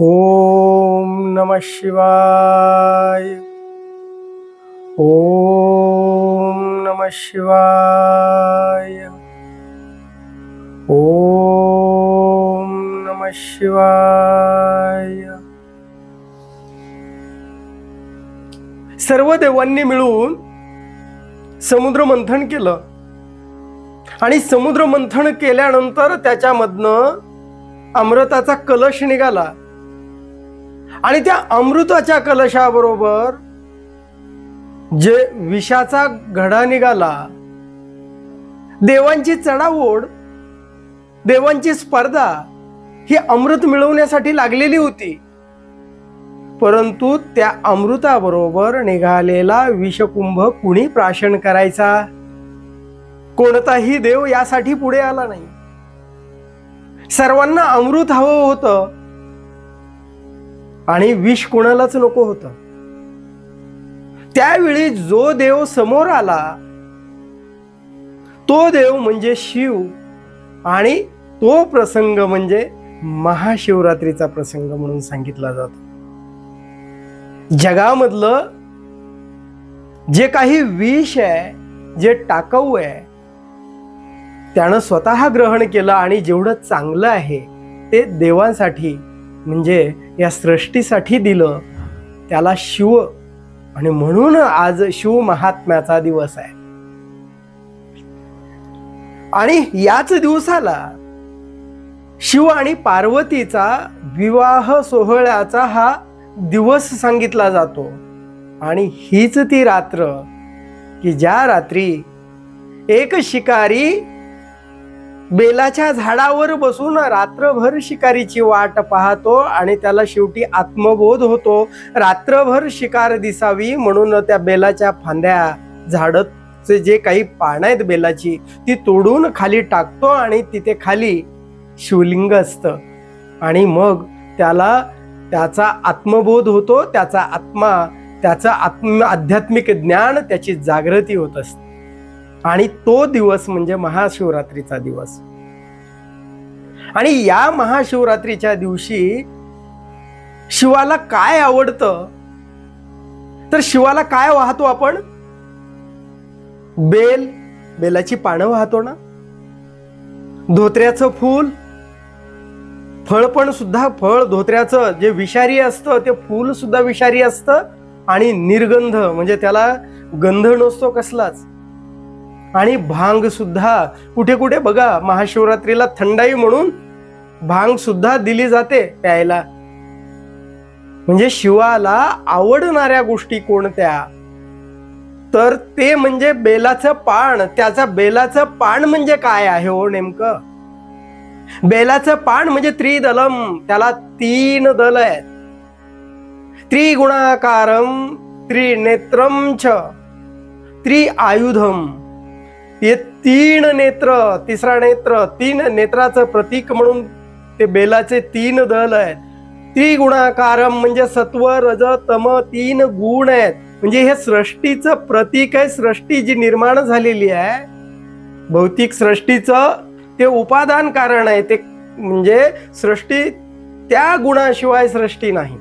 ओम नम शिवाय। ओम नम शिवाय। ओम नम शिवाय। सर्व देवांनी मिळून समुद्र मंथन केलं. आणि समुद्र मंथन केल्यानंतर त्याच्यामधनं अमृताचा कलश निघाला. आणि त्या अमृताच्या कलशाबरोबर जे विषाचा घडा निघाला देवांची चढाओढ देवांची स्पर्धा ही अमृत मिळवण्यासाठी लागलेली होती. परंतु त्या अमृताबरोबर निघालेला विषकुंभ कुणी प्राशन करायचा? कोणताही देव यासाठी पुढे आला नाही. सर्वांना अमृत हवं होतं. आणि विष कोणालाच नको होतं. त्यावेळी जो देव समोर आला तो देव म्हणजे शिव आणि तो प्रसंग म्हणजे महाशिवरात्रीचा प्रसंग म्हणून सांगितला जातो. जगामधलं जे काही विष आहे जे टाकाऊ आहे त्यानं स्वतः ग्रहण केलं आणि जेवढं चांगलं आहे ते देवांसाठी म्हणजे या सृष्टीसाठी दिलं त्याला शिव आणि म्हणून आज शिव महात्म्याचा दिवस आहे. आणि याच दिवसाला शिव आणि पार्वतीचा विवाह सोहळ्याचा हा दिवस सांगितला जातो. आणि हीच ती रात्र की ज्या रात्री एक शिकारी बेलाच्या झाडावर बसून रात्रभर शिकारीची वाट पाहतो आणि त्याला शेवटी आत्मबोध होतो. रात्रभर शिकार दिसावी म्हणून त्या बेलाच्या फांद्या झाडचे जे काही पानं आहेत बेलाची ती तोडून खाली टाकतो आणि तिथे खाली शिवलिंग असतं. आणि मग त्याला त्याचा आत्मबोध होतो त्याचा आत्मा त्याचं आत्म आध्यात्मिक ज्ञान त्याची जागृती होत असते. आणि तो दिवस म्हणजे महाशिवरात्रीचा दिवस. आणि या महाशिवरात्रीच्या दिवशी शिवाला काय आवडतं? तर शिवाला काय वाहतो आपण? बेल. बेलाची पानं वाहतो ना? धोत्र्याचं फूल. फळ पण सुद्धा फळ धोत्र्याचं जे विषारी असतं ते फूल सुद्धा विषारी असतं आणि निर्गंध म्हणजे त्याला गंध नसतो कसलाच. आणि भांग सुद्धा कुठे कुठे बघा महाशिवरात्रीला थंडाई म्हणून भांग सुद्धा दिली जाते प्यायला. म्हणजे शिवाला आवडणाऱ्या गोष्टी कोणत्या? तर ते म्हणजे बेलाचं पान. त्याचा बेलाचं पान म्हणजे काय आहे हो नेमकं? बेलाचं पान म्हणजे त्रिदलम. त्याला तीन दल आहेत. त्रिगुणाकारम त्रिनेत्रम छ त्रिआयुधम हे तीन नेत्र तिसरा नेत्र तीन नेत्राचं प्रतीक म्हणून ते बेलाचे तीन दल आहेत. त्रिगुणाकारम म्हणजे सत्व रज तम तीन गुण आहेत. म्हणजे हे सृष्टीचं प्रतीक आहे. सृष्टी जी निर्माण झालेली आहे भौतिक सृष्टीचं ते उपादान कारण आहे. ते म्हणजे सृष्टी त्या गुणाशिवाय सृष्टी नाही.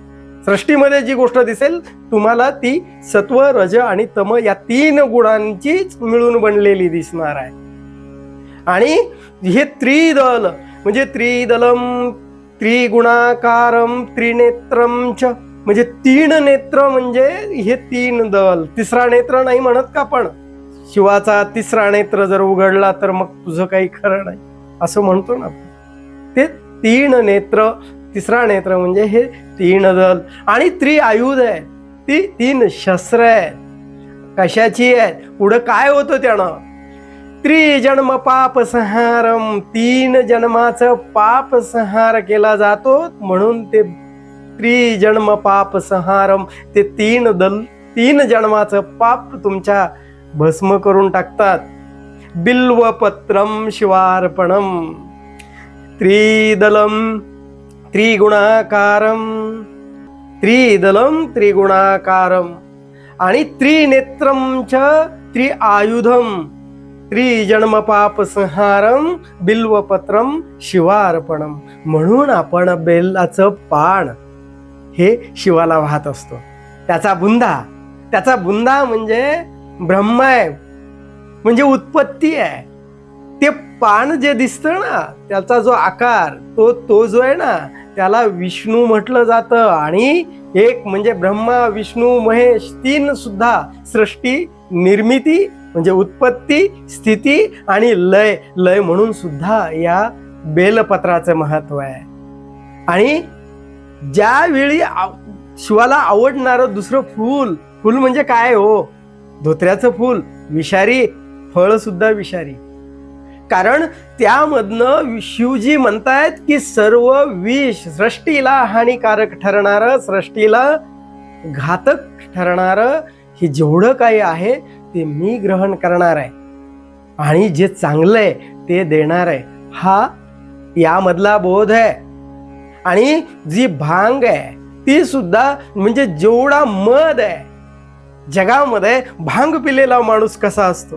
सृष्टीमध्ये जी गोष्ट दिसेल तुम्हाला ती सत्व रज आणि तम या तीन गुणांचीच मिळून बनलेली दिसणार आहे. आणि हे त्रिदल म्हणजे त्रिदलम त्रिगुणाकारम त्रिनेत्रम च म्हणजे तीन नेत्र म्हणजे हे तीन दल. तिसरा नेत्र नाही म्हणत का पण? शिवाचा तिसरा नेत्र जर उघडला तर मग तुझं काही खरं नाही. असं म्हणतो ना ते तीन नेत्र तिसरा नेत्र म्हणजे हे तीन दल आणि त्रिआयुध आहे. ती तीन शस्त्र आहेत. कशाची आहेत? पुढं काय होतं त्यानं? त्रिजन्म पाप संहारम तीन जन्माचं पाप संहार केला जातो. म्हणून ते त्रिजन्म पाप संहारम ते तीन दल तीन जन्माचं पाप तुमच्या भस्म करून टाकतात. बिल्वपत्रम शिवार्पणम त्रिदलम त्रिगुणाकारम। त्रिदलम त्रिगुणाकारम। आणि त्रिनेत्रम च त्रिआयुधम। त्रिजन्म पाप संहारम बिल्वपत्रम शिवार्पणम म्हणून आपण बेलाचं पान हे शिवाला वाहत असतो। त्याचा बुंदा त्याचा बुंदा म्हणजे ब्रह्म आहे म्हणजे उत्पत्ती आहे। ते पान जे दिसतं ना त्याचा जो आकार तो तो जो आहे ना त्याला विष्णू म्हटलं जातं. आणि एक म्हणजे ब्रह्मा विष्णू महेश तीन सुद्धा सृष्टी निर्मिती म्हणजे उत्पत्ती स्थिती आणि लय. लय म्हणून सुद्धा या बेलपत्राचं महत्त्व आहे. आणि ज्यावेळी आव- शिवाला आवडणारं दुसरं फूल फूल म्हणजे काय हो? धोत्र्याचं फूल विषारी फळ सुद्धा विषारी. कारण त्यामधनं शिवजी म्हणतायत की सर्व विष सृष्टीला हानिकारक ठरणारं सृष्टीला घातक ठरणारं हे जेवढं काही आहे ते मी ग्रहण करणार आहे. आणि जे चांगलं आहे ते देणार आहे. हा यामधला बोध आहे. आणि जी भांग आहे ती सुद्धा म्हणजे जेवढा मध आहे जगामध्ये भांग पिलेला माणूस कसा असतो?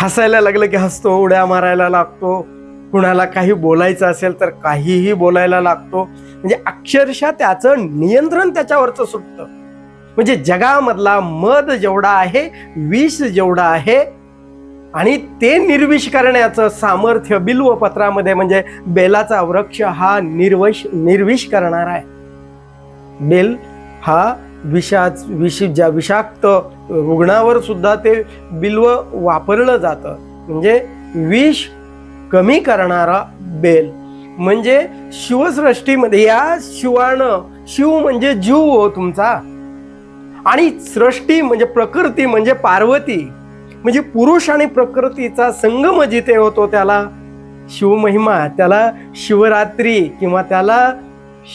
हसायला लागलं की हसतो उड्या मारायला लागतो. कुणाला काही बोलायचं असेल तर काहीही बोलायला लागतो. म्हणजे अक्षरशः त्याचं नियंत्रण त्याच्यावरचं सुटतं. म्हणजे जगामधला मध जेवढा आहे विष जेवढा आहे आणि ते निर्विष करण्याचं सामर्थ्य बिल्व पत्रामध्ये म्हणजे बेलाचा वृक्ष हा निर्वश निर्विष करणार आहे. बेल हा विषाच विष ज्या विषाक्त रुग्णावर सुद्धा ते बिल्व वापरलं जातं. म्हणजे विष कमी करणारा बेल. म्हणजे शिवसृष्टीमध्ये या शिवानं शिव म्हणजे जीव हो तुमचा. आणि सृष्टी म्हणजे प्रकृती म्हणजे पार्वती. म्हणजे पुरुष आणि प्रकृतीचा संगम जिथे होतो त्याला शिवमहिमा त्याला शिवरात्री किंवा त्याला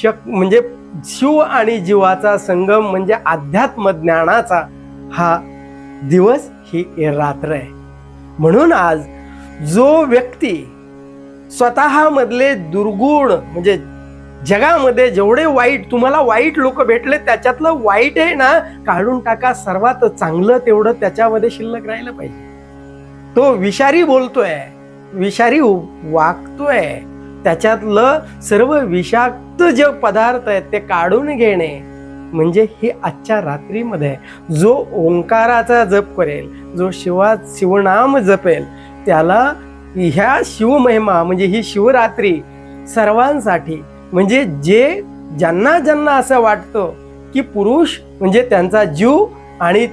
शक म्हणजे शिव आणि जीवाचा संगम म्हणजे अध्यात्म ज्ञानाचा हा दिवस ही रात्र आहे. म्हणून आज जो व्यक्ती स्वतःमधले दुर्गुण म्हणजे जगामध्ये जेवढे वाईट तुम्हाला वाईट लोक भेटले त्याच्यातलं वाईट आहे ना काढून टाका. सर्वात चांगलं तेवढं त्याच्यामध्ये शिल्लक राहिलं पाहिजे. तो विषारी बोलतोय विषारी वागतोय. त्याच्यातलं सर्व विषाक्त जे पदार्थ आहेत ते काढून घेणे म्हणजे हे आजच्या रात्रीमध्ये आहे. जो ओंकाराचा जप करेल जो शिवा शिवनाम जपेल त्याला ह्या शिवमहिमा म्हणजे ही शिवरात्री सर्वांसाठी म्हणजे जे ज्यांना ज्यांना असं वाटतं की पुरुष म्हणजे त्यांचा जीव आणि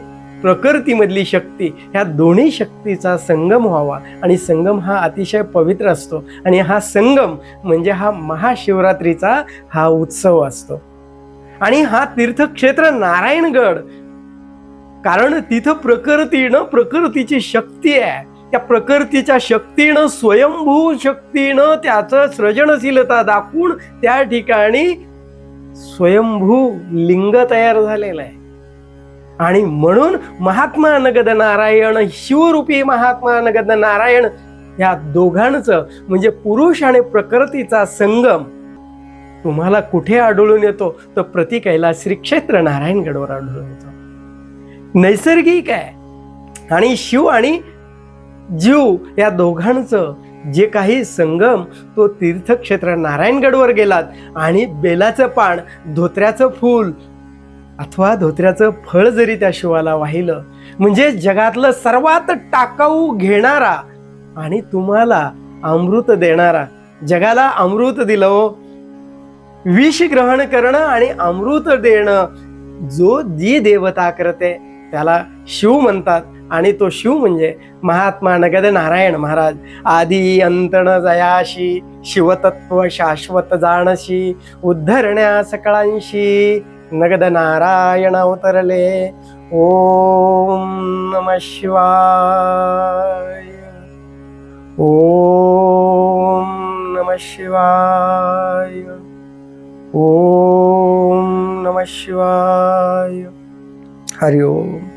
प्रकृतीमधली शक्ती ह्या दोन्ही शक्तीचा संगम व्हावा. आणि संगम हा अतिशय पवित्र असतो. आणि हा संगम म्हणजे हा महाशिवरात्रीचा हा उत्सव असतो. आणि हा तीर्थक्षेत्र नारायणगड कारण तिथं प्रकृतीनं प्रकृतीची शक्ती आहे. त्या प्रकृतीच्या शक्तीनं स्वयंभू शक्तीनं त्याचं सृजनशीलता दाखवून त्या ठिकाणी स्वयंभू लिंग तयार झालेलं आहे. आणि म्हणून महात्मा नगद नारायण शिवरूपी महात्मा नगद नारायण या दोघांचं म्हणजे पुरुष आणि प्रकृतीचा संगम तुम्हाला कुठे आढळून येतो? तर प्रति कैलास श्री क्षेत्र नारायणगडवर आढळून येतो. नैसर्गिक आहे. आणि शिव आणि जीव या दोघांचं जे काही संगम तो तीर्थक्षेत्र नारायणगडवर गेलात आणि बेलाचं पान धोत्र्याचं फूल अथवा धोत्र्याचं फळ जरी त्या शिवाला वाहिलं म्हणजे जगातलं सर्वात टाकाऊ घेणारा आणि तुम्हाला अमृत देणारा. जगाला अमृत दिलं हो. विष ग्रहण करणं आणि अमृत देणं जो जी देवता करते त्याला शिव म्हणतात. आणि तो शिव म्हणजे महात्मा नगद नारायण महाराज. आदी अंतण जयाशी शिवतत्व शाश्वत जाणशी उद्धरण्या सकळांशी. नगद नारायण अवतरले ओम नम शिवाय ओम नम शिवाय ओम नम शिवाय हरि ओम